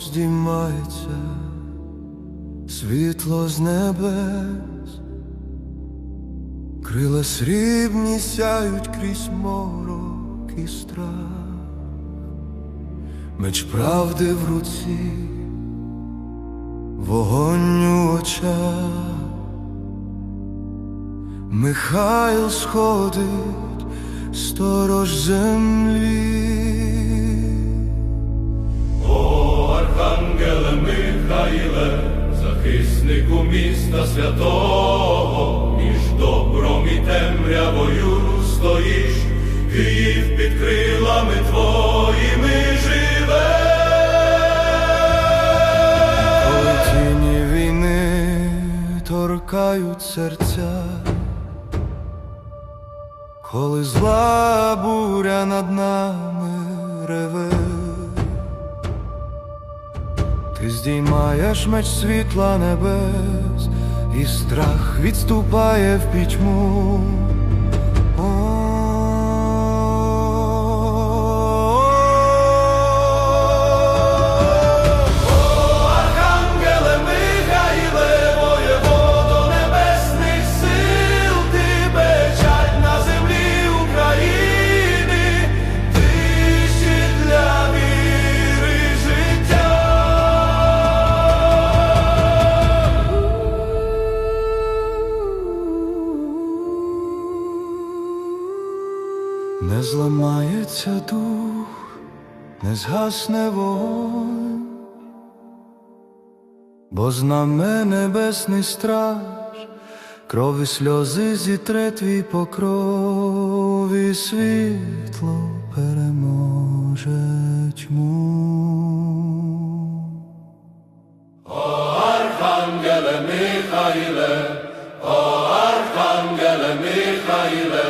здіймається світло з небес, крила срібні сяють крізь морок і страх, меч правди в руці, вогонь у очах. Михайл сходить, сторож землі. Захиснику міста святого, між добром і темрявою стоїш, Київ під крилами твоїми живе. Коли тіні війни торкають серця, коли зла буря над нами реве, ти здіймаєш меч світла небес, і страх відступає в пітьму. Згасне вогонь, бо знаме небесний страж, крові сльози зітре твій покров, світло переможе тьму. Архангеле Михаїле, о Архангеле Михаїле,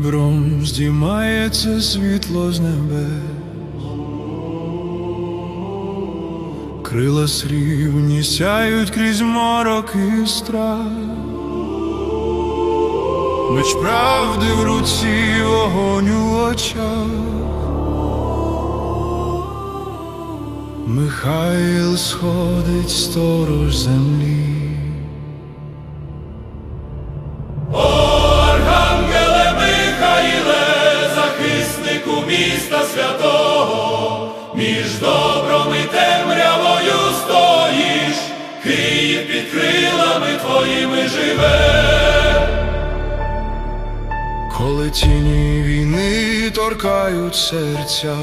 Над Дніпром здіймається світло з небес, крила срібні сяють крізь морок і страх, меч правди в руці, вогонь у очах. Михаїл сходить сторож землі. Торкають серця,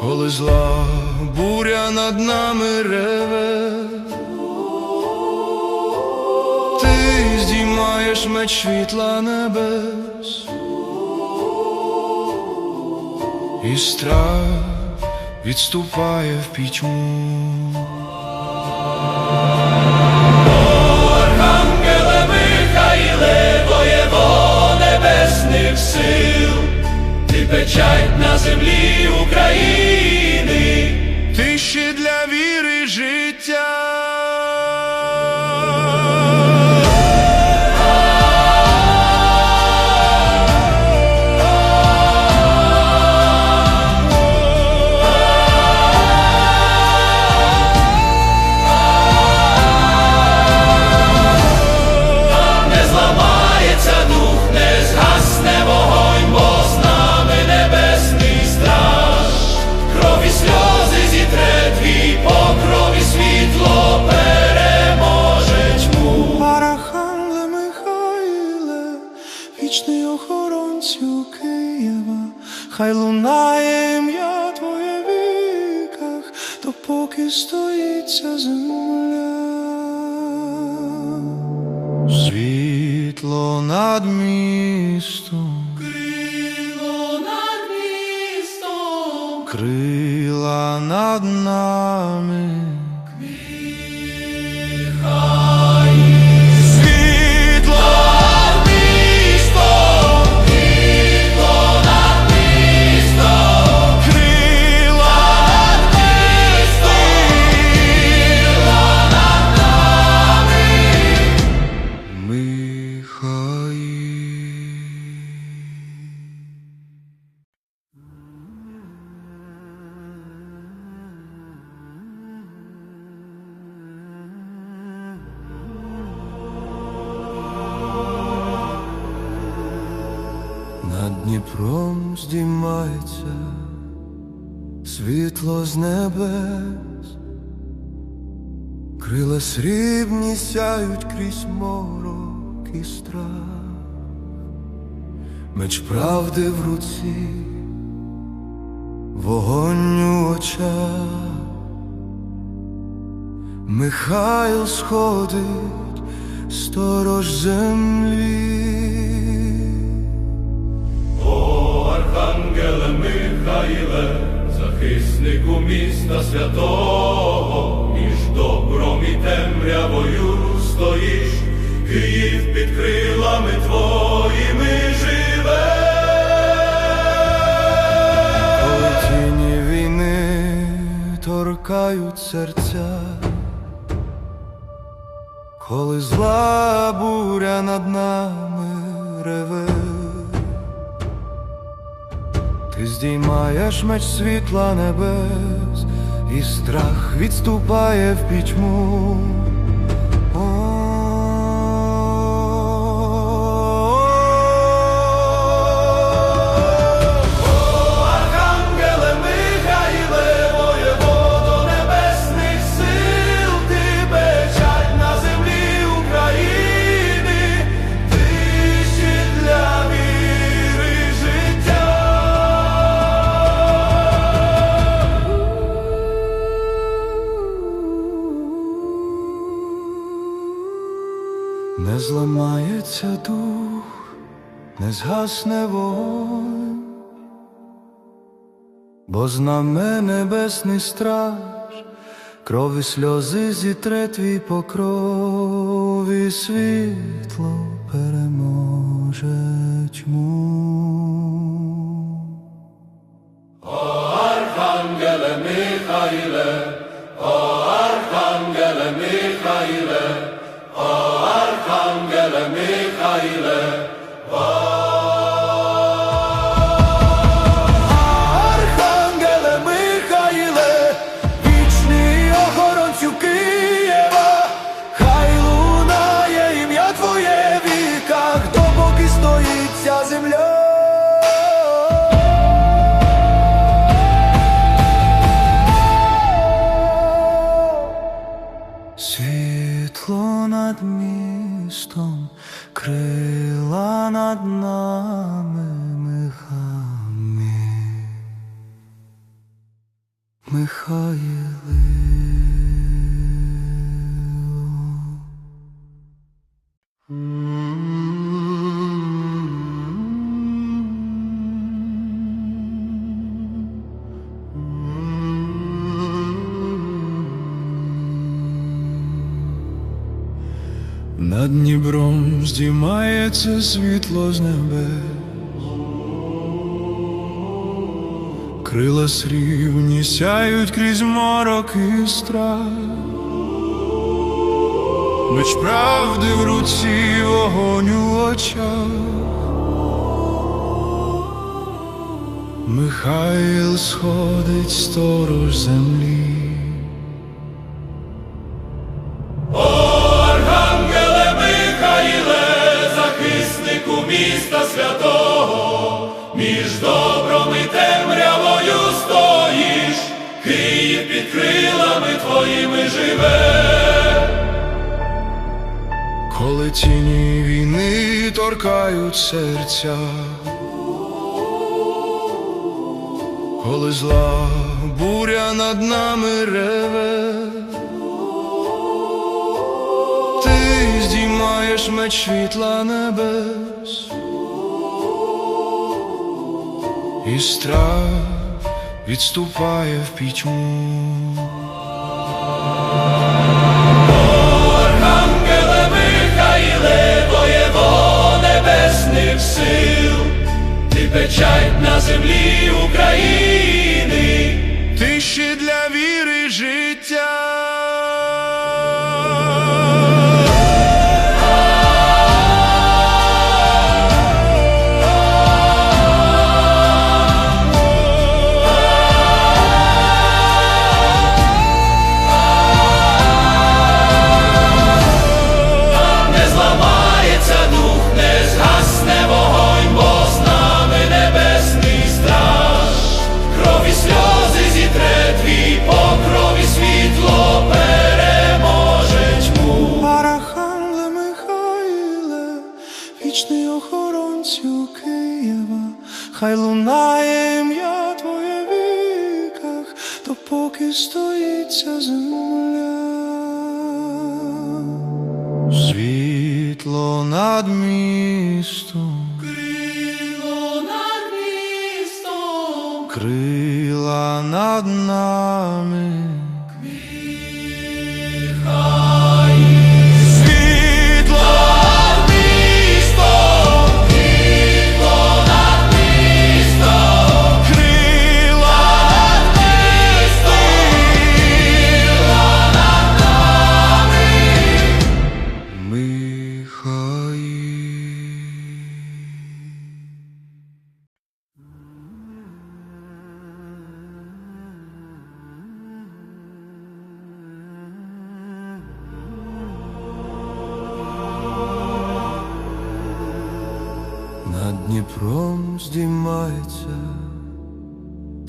коли зла буря над нами реве, ти здіймаєш меч світла небес, і страх відступає в пітьму. Печать на землі України. Києва, хай лунає ім'я твоє в віках, то поки стоїться земля. Світло над містом, крило над містом, крила над нами. Здіймається світло з небес, крила срібні сяють крізь морок і страх, меч правди в руці, вогонь у очах, Михайл сходить, сторож землі. Захиснику міста святого, між добром і темрявою стоїш, Київ під крилами твоїми живе. Коли тіні війни торкають серця, коли зла буря над нами реве, ти здіймаєш меч світла небес, і страх відступає в пітьму. Згасне вогонь, бо знаме небесний страж, крові сльози зітре твій покров, світло переможе тьму. Архангеле Михаїле, о Архангеле Михаїле, о Архангеле Михаїле, Над Дніпром здіймається світло з небес, крила срібні сяють крізь морок і страх, меч правди в руці, вогонь у очах. Михаїл сходить сторож землі. Тіні війни торкають серця, коли зла буря над нами реве, ти здіймаєш меч світла небес, і страх відступає в пітьму. Сил, ти печать на землі України. Києва, хай лунає ім'я твоє в віках, допоки стоїть ця земля. Світло над містом, Крило над містом, крила над нами.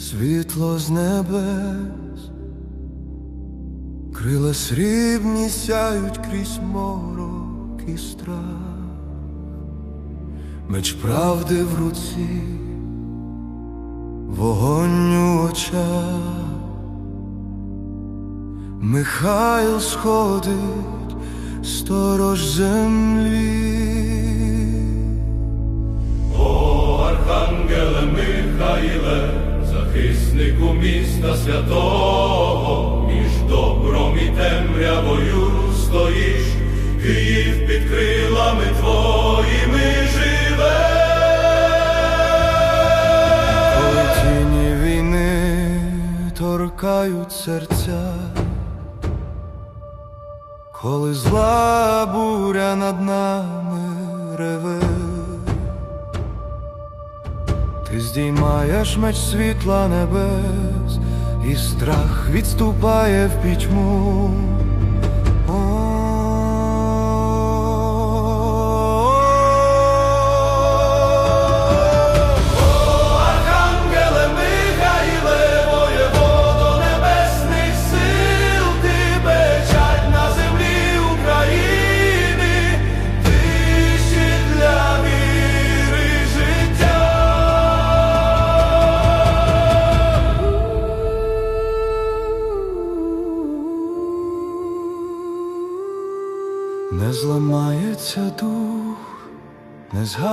Світло з небес, крила срібні сяють крізь морок і страх, меч правди в руці, вогонь у очах, Михайл сходить, сторож землі. Захиснику міста святого, між добром і темрявою стоїш, Київ під крилами твоїми живе. Коли тіні війни торкають серця, коли зла буря над нами реве, здіймаєш меч світла небес, і страх відступає в пітьму.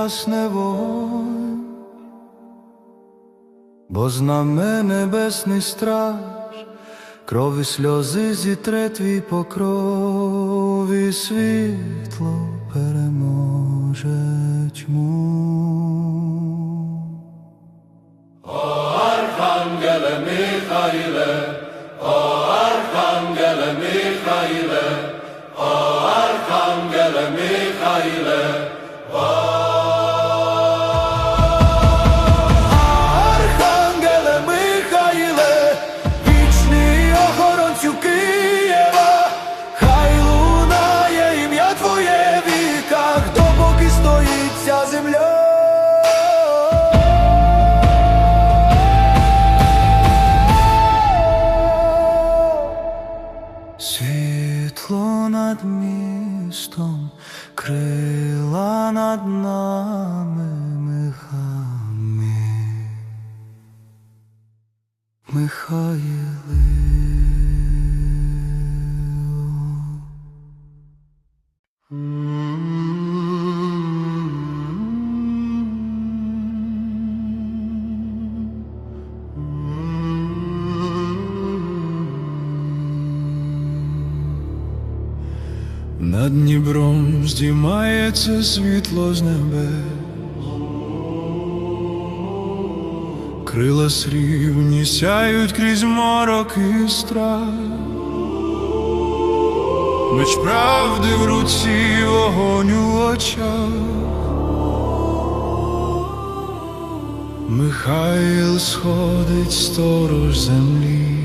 Згасне вогонь, бо з нами небесний страж, крові сльози зітре твій покров, світло переможе тьму. Архангеле Михаїле, о Архангеле Михаїле, Над Дніпром здіймається світло з небес, крила срібні сяють крізь морок і страх. Меч правди в руці, вогонь у очах. Михаїл сходить сторож землі.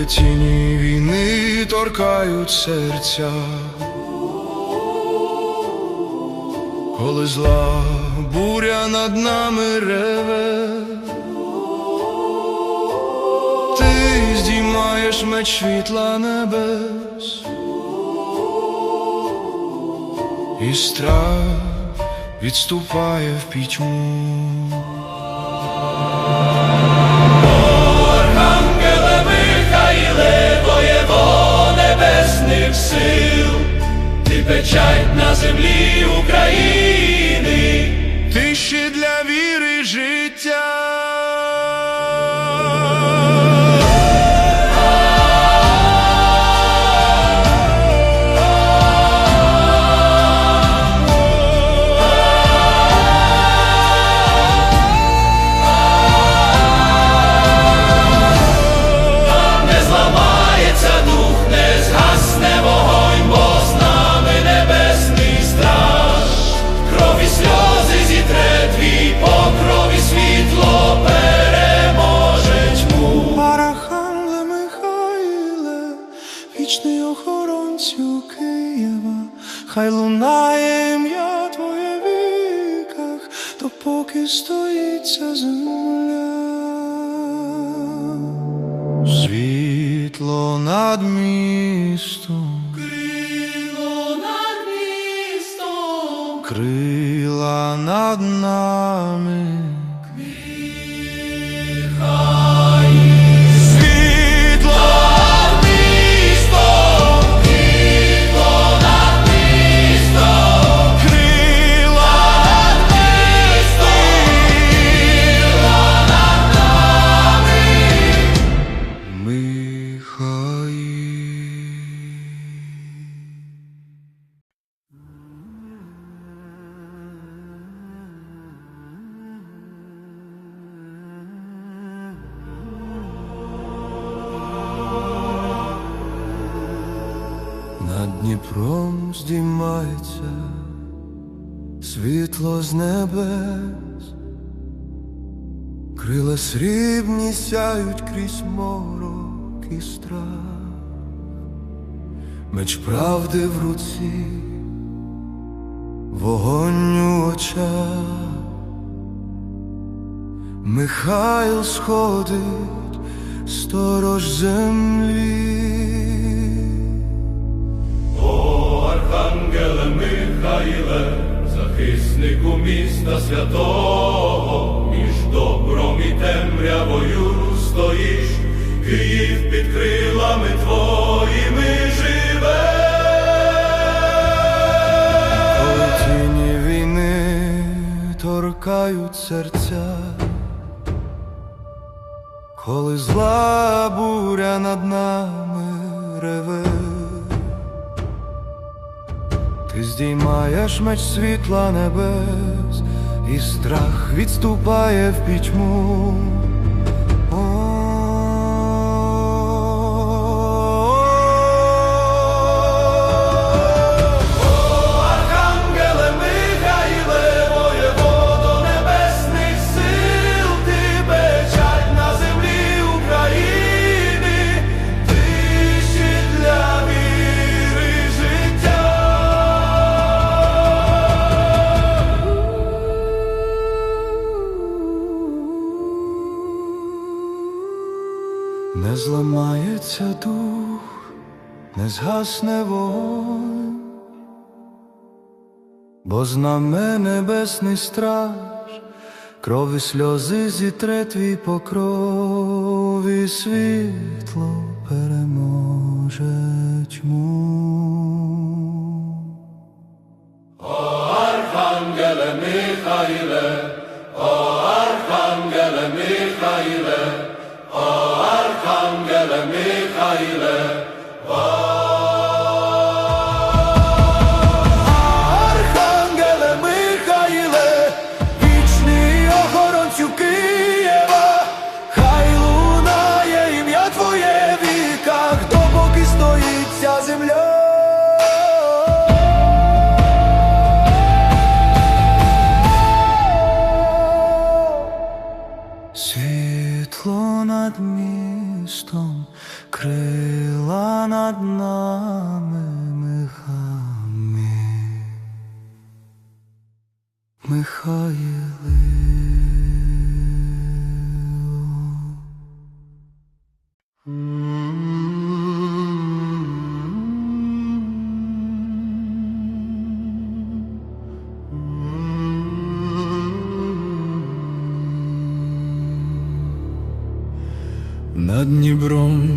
Коли тіні війни торкають серця, коли зла буря над нами реве, ти здіймаєш меч світла небес, і страх відступає в пітьму. Сил, ти печать на землі України. Хай лунає ім'я твоє в віках, допоки стоїть ця земля. Світло над містом, Крило над містом, крила над нами. Дніпром здіймається світло з небес, крила срібні сяють крізь морок і страх, меч правди в руці, вогонь у очах, Михайл сходить, сторож землі. Захиснику міста святого, між добром і темрявою стоїш, Київ під крилами твоїми живе. Тіні війни торкають серця, коли зла буря над нами здіймаєш меч світла небес, і страх відступає в пітьму. Бо знаме небесний страж, крові сльози зітре твій покров, і світло переможе тьму. Архангеле Михаїле, о Архангеле Михаїле, о Архангеле Михаїле,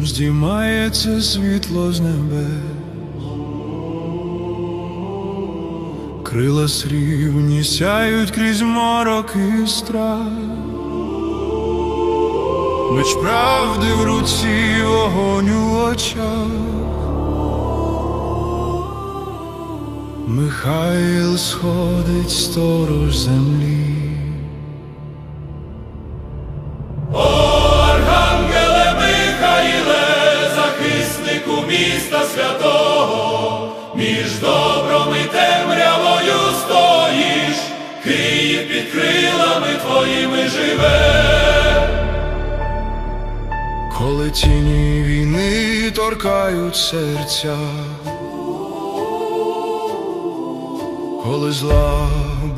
здіймається світло з небес, крила срібні сяють крізь морок і страх, меч правди в руці, вогонь у очах. Михаїл сходить сторож землі. Живе. Коли тіні війни торкають серця, коли зла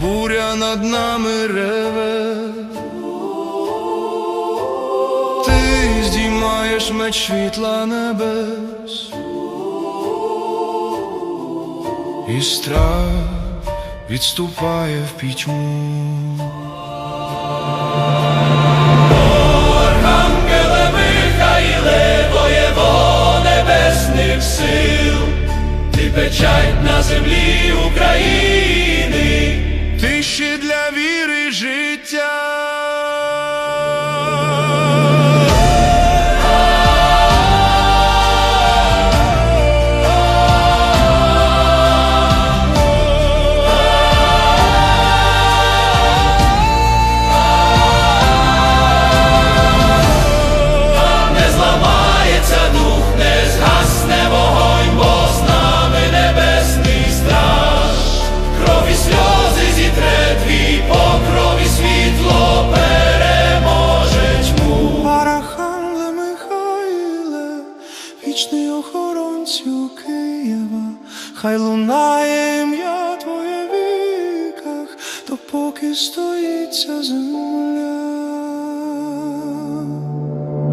буря над нами реве, ти здіймаєш меч світла небес, і страх відступає в пітьму. Сил, ти печать на землі України. Ти ще для хай лунає ім'я Твоє в віках, допоки стоїть ця земля.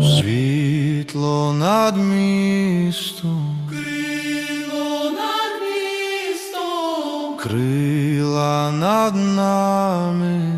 Світло над містом, Крило над містом, крила над нами.